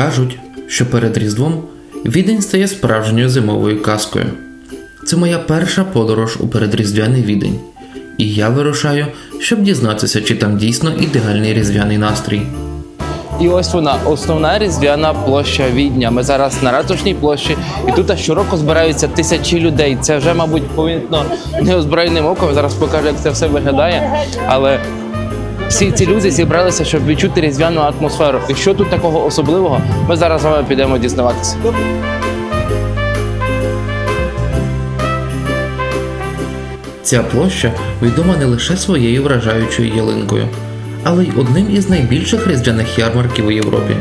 Кажуть, що перед Різдвом відень стає справжньою зимовою казкою. Це моя перша подорож у передріздвяний відень, і я вирушаю, щоб дізнатися, чи там дійсно ідеальний різдвяний настрій. І ось вона, основна різдвяна площа Відня. Ми зараз на ратушній площі, і тут щороку збираються тисячі людей. Це вже, мабуть, помітно неозброєним оком. Зараз покажу, як це все виглядає. Але всі ці люди зібралися, щоб відчути різдвяну атмосферу. І що тут такого особливого? Ми зараз з вами підемо дізнаватися. Ця площа відома не лише своєю вражаючою ялинкою, але й одним із найбільших різдвяних ярмарків у Європі.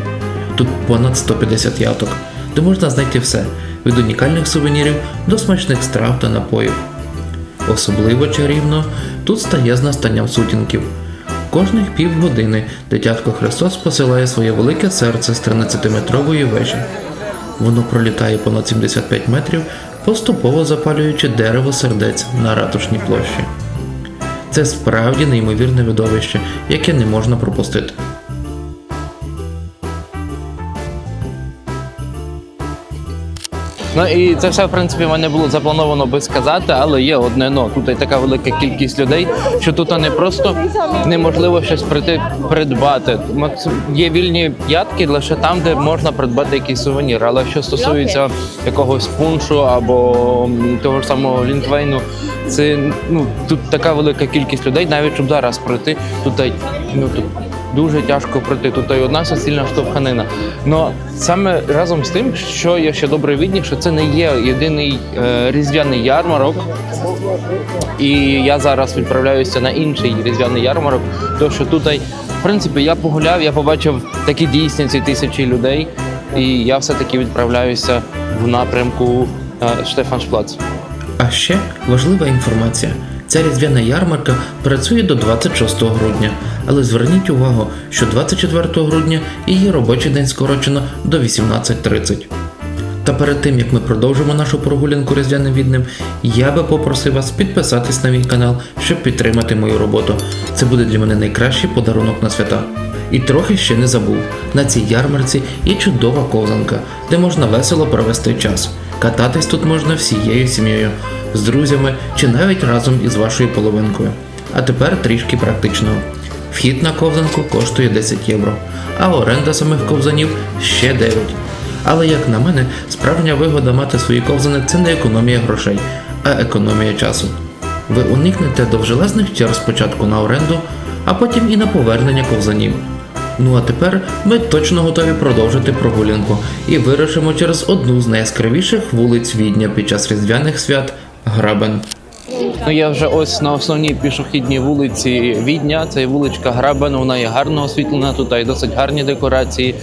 Тут понад 150 яток, де можна знайти все від унікальних сувенірів до смачних страв та напоїв. Особливо чарівно тут стає з настанням сутінків. Кожних півгодини дитятко Христос посилає своє велике серце з 13-метрової вежі. Воно пролітає понад 75 метрів, поступово запалюючи дерево сердець на ратушній площі. Це справді неймовірне видовище, яке не можна пропустити. Ну і це все, в принципі, в мене було заплановано би сказати, але є одне но. Тут є така велика кількість людей, що тут не просто неможливо щось прийти придбати. Є вільні ядки лише там, де можна придбати якийсь сувенір. Але що стосується якогось пуншу або того ж самого лінквейну, це ну тут така велика кількість людей, навіть щоб зараз пройти, тут ну тут дуже тяжко пройти. Тут і одна суцільна штовханина. Но саме разом з тим, що я ще добре відні, що це не є єдиний е, різдвяний ярмарок. І я зараз відправляюся на інший різдвяний ярмарок. Тому що тут, в принципі, я погуляв, я побачив такі дійсні ці тисячі людей, і я все-таки відправляюся в напрямку е, Штефаншплац. А ще важлива інформація. Ця різдвяна ярмарка працює до 26 грудня, але зверніть увагу, що 24 грудня її робочий день скорочено до 18.30. Та перед тим як ми продовжимо нашу прогулянку різдвяним відним, я би попросив вас підписатись на мій канал, щоб підтримати мою роботу. Це буде для мене найкращий подарунок на свята. І трохи ще не забув. На цій ярмарці є чудова ковзанка, де можна весело провести час. Кататись тут можна всією сім'єю, з друзями чи навіть разом із вашою половинкою. А тепер трішки практичного. Вхід на ковзанку коштує 10 євро, а оренда самих ковзанів ще 9. Але як на мене, справжня вигода мати свої ковзани це не економія грошей, а економія часу. Ви уникнете довжелезних черг спочатку на оренду, а потім і на повернення ковзанів. Ну а тепер ми точно готові продовжити прогулянку і вирушимо через одну з найяскравіших вулиць Відня під час різдвяних свят Грабен. Ну я вже ось на основній пішохідній вулиці Відня. Це вуличка Грабен, вона є гарно освітлена, тут є досить гарні декорації.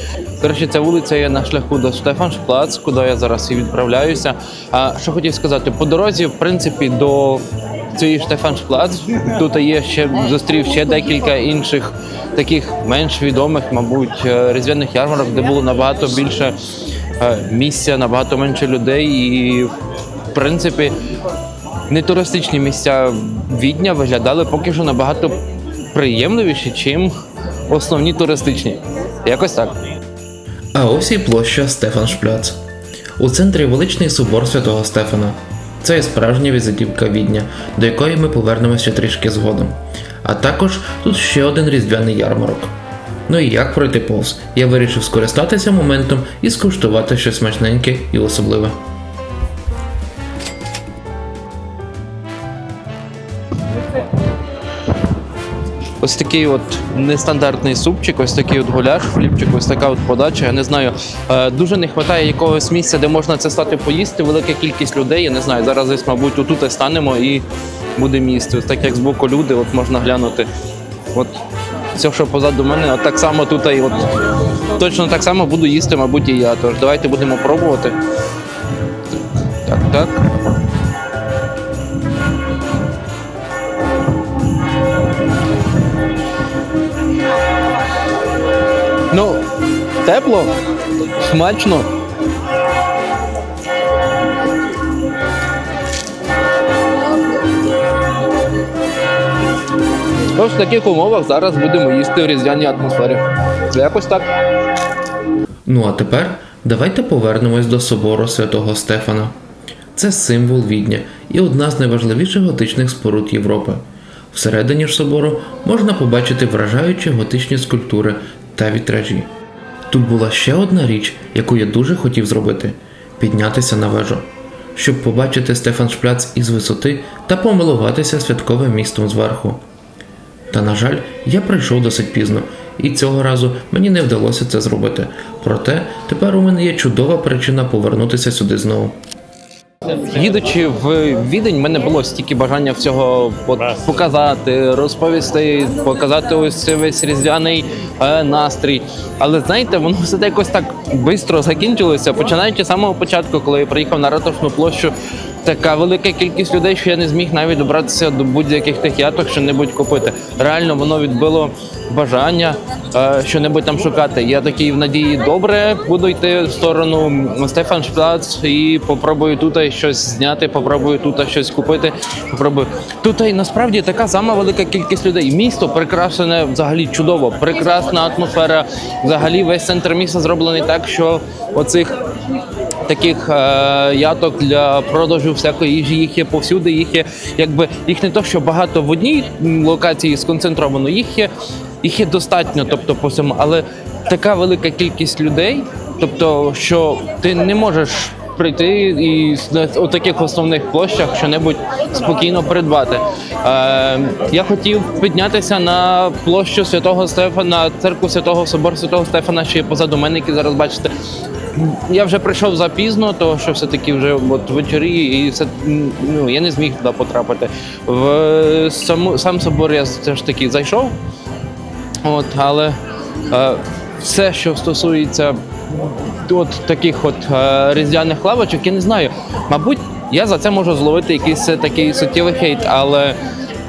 Речі, ця вулиця є на шляху до Штефаншплац, куди я зараз і відправляюся. А що хотів сказати, по дорозі, в принципі, до цієї Штефаншплац тут є ще зустрів ще декілька інших таких менш відомих, мабуть, е, різдвяних ярмарок, де було набагато більше е, місця, набагато менше людей і. В принципі, не туристичні місця Відня виглядали поки що набагато приємливіші, чим основні туристичні. Якось так. А ось і площа Стефаншпляц. У центрі величний собор святого Стефана. Це є справжня візитівка Відня, до якої ми повернемося трішки згодом. А також тут ще один різдвяний ярмарок. Ну і як пройти повз? Я вирішив скористатися моментом і скуштувати щось смачненьке і особливе. Ось такий от нестандартний супчик, ось такий от гуляш, хлібчик, ось така от подача. Я не знаю. е, Дуже не вистачає якогось місця, де можна це стати поїсти. Велика кількість людей. Я не знаю. Зараз десь, мабуть, отут і станемо і їсти. Ось так як збоку люди, от можна глянути. От все, що позаду мене, от так само тут і от точно так само буду їсти, мабуть, і я. Тож давайте будемо пробувати. Так, так. Тепло, смачно. Ось в таких умовах зараз будемо їсти в різдвяній атмосфері. Якось так. Ну а тепер давайте повернемось до собору святого Стефана. Це символ відня і одна з найважливіших готичних споруд Європи. Всередині ж собору можна побачити вражаючі готичні скульптури та вітражі. Тут була ще одна річ, яку я дуже хотів зробити піднятися на вежу, щоб побачити Стефаншпляц із висоти та помилуватися святковим містом зверху. Та, на жаль, я прийшов досить пізно, і цього разу мені не вдалося це зробити. Проте тепер у мене є чудова причина повернутися сюди знову. Їдучи в Відень, в мене було стільки бажання всього показати, розповісти, показати ось цей весь різдвяний е, настрій. Але знаєте, воно все якось так швидко закінчилося, починаючи з самого початку, коли я приїхав на ратушну площу. Така велика кількість людей, що я не зміг навіть добратися до будь-яких тих яток, що-небудь купити. Реально воно відбило бажання е, що-небудь там шукати. Я такий в надії добре буду йти в сторону Стефан Шплац і попробую тут щось зняти, попробую тут щось купити. Попробую. Тут і насправді така сама велика кількість людей. Місто прикрашене взагалі чудово, прекрасна атмосфера. Взагалі весь центр міста зроблений так, що оцих таких е, яток для продажу всякої їжі їх є повсюди. Їх є, якби їх не то, що багато в одній локації сконцентровано, їх є, їх є достатньо, тобто по всьому, але така велика кількість людей, тобто, що ти не можеш. Прийти і у таких основних площах що-небудь спокійно придбати. Е, я хотів піднятися на площу святого Стефана, церкву святого собор святого Стефана, що є позаду мене, які зараз бачите. Я вже прийшов запізно, тому що все-таки вже от вечорі, і це ну я не зміг туди потрапити. В саму сам собор я все ж таки зайшов. От, але е, все, що стосується от таких от е, різдвяних лавочок, я не знаю. Мабуть, я за це можу зловити якийсь е, такий суттєвий хейт, але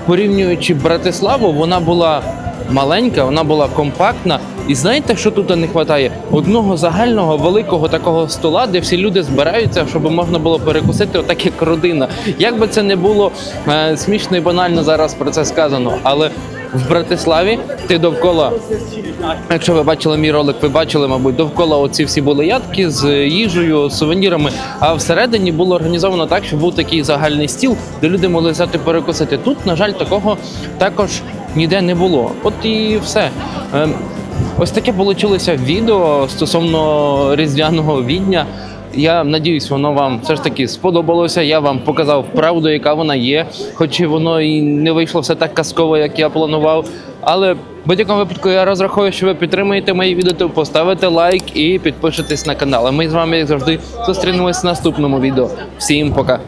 порівнюючи Братиславу, вона була маленька, вона була компактна. І знаєте, що тут не вистачає? Одного загального великого такого стола, де всі люди збираються, щоб можна було перекусити, отак як родина. Як би це не було е, смішно і банально зараз про це сказано, але в Братиславі ти довкола, якщо ви бачили мій ролик, ви бачили, мабуть, довкола оці всі були ядки з їжею, з сувенірами. А всередині було організовано так, що був такий загальний стіл, де люди могли взяти перекусити. Тут, на жаль, такого також ніде не було. От і все. Ось таке вийшло відео стосовно різдвяного відня. Я надіюсь, воно вам все ж таки сподобалося. Я вам показав правду, яка вона є, хоч і воно і не вийшло все так казково, як я планував. Але в будь-якому випадку я розраховую, що ви підтримуєте мої відео, поставите лайк і підпишетесь на канал. А ми з вами, як завжди, зустрінемось в наступному відео. Всім пока!